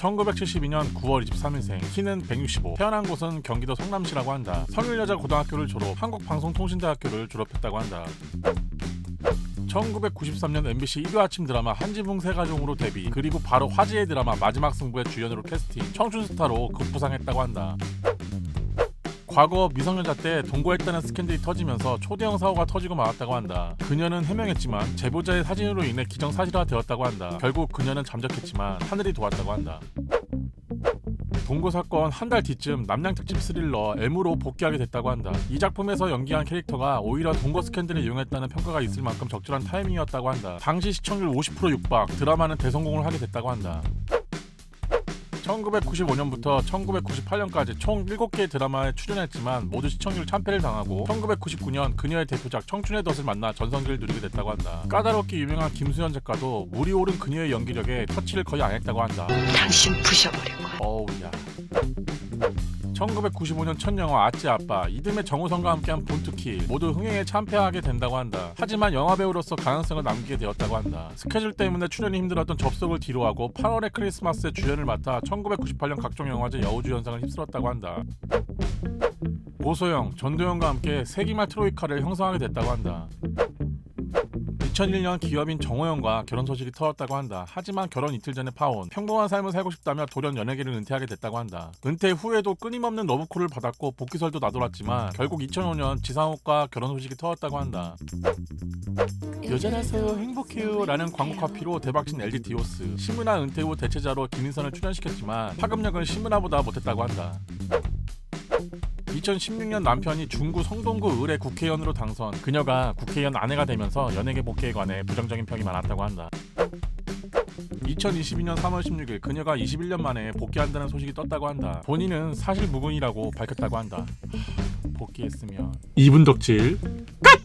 1972년 9월 23일생, 키는 165, 태어난 곳은 경기도 성남시라고 한다. 성일여자 고등학교를 졸업, 한국방송통신대학교를 졸업했다고 한다. 1993년 MBC 일요 아침 드라마 한지붕 세가족으로 데뷔 그리고 바로 화제의 드라마 마지막 승부의 주연으로 캐스팅 청춘 스타로 급부상했다고 한다. 과거 미성년자 때 동거했다는 스캔들이 터지면서 초대형 사고가 터지고 말았다고 한다. 그녀는 해명했지만 제보자의 사진으로 인해 기정사실화 되었다고 한다. 결국 그녀는 잠적했지만 하늘이 도왔다고 한다. 동거 사건 한 달 뒤쯤 남양 특집 스릴러 M으로 복귀하게 됐다고 한다. 이 작품에서 연기한 캐릭터가 오히려 동거 스캔들을 이용했다는 평가가 있을 만큼 적절한 타이밍이었다고 한다. 당시 시청률 50% 육박, 드라마는 대성공을 하게 됐다고 한다. 1995년부터 1998년까지 총 7개의 드라마에 출연했지만 모두 시청률 참패를 당하고 1999년 그녀의 대표작 청춘의 덫을 만나 전성기를 누리게 됐다고 한다. 까다롭게 유명한 김수현 작가도 물이 오른 그녀의 연기력에 터치를 거의 안 했다고 한다. 당신 부셔버릴 거야. 어우야. 1995년 첫 영화 아찌 아빠 이듬해 정우성과 함께한 본투키 모두 흥행에 참패하게 된다고 한다. 하지만 영화 배우로서 가능성을 남기게 되었다고 한다. 스케줄 때문에 출연이 힘들었던 접속을 뒤로하고 8월의 크리스마스에 주연을 맡아 1998년 각종 영화제 여우주연상을 휩쓸었다고 한다. 고소영, 전도연과 함께 세기말 트로이카를 형성하게 됐다고 한다. 2001년 기업인 정호영과 결혼 소식이 터졌다고 한다. 하지만 결혼 이틀 전에 파혼. 평범한 삶을 살고 싶다며 돌연 연예계를 은퇴하게 됐다고 한다. 은퇴 후에도 끊임없는 러브콜을 받았고 복귀설도 나돌았지만 결국 2005년 지상욱과 결혼 소식이 터졌다고 한다. 여자라서 행복해요 라는 광고 카피로 대박친 LG 디오스. 신문화 은퇴 후 대체자로 김인선을 출연시켰지만 파급력은 신문화보다 못했다고 한다. 2016년 남편이 중구 성동구 을의 국회의원으로 당선. 그녀가 국회의원 아내가 되면서 연예계 복귀에 관해 부정적인 평이 많았다고 한다. 2022년 3월 16일 그녀가 21년 만에 복귀한다는 소식이 떴다고 한다. 본인은 사실 무근이라고 밝혔다고 한다. 하, 복귀했으면 2분 덕질 끝!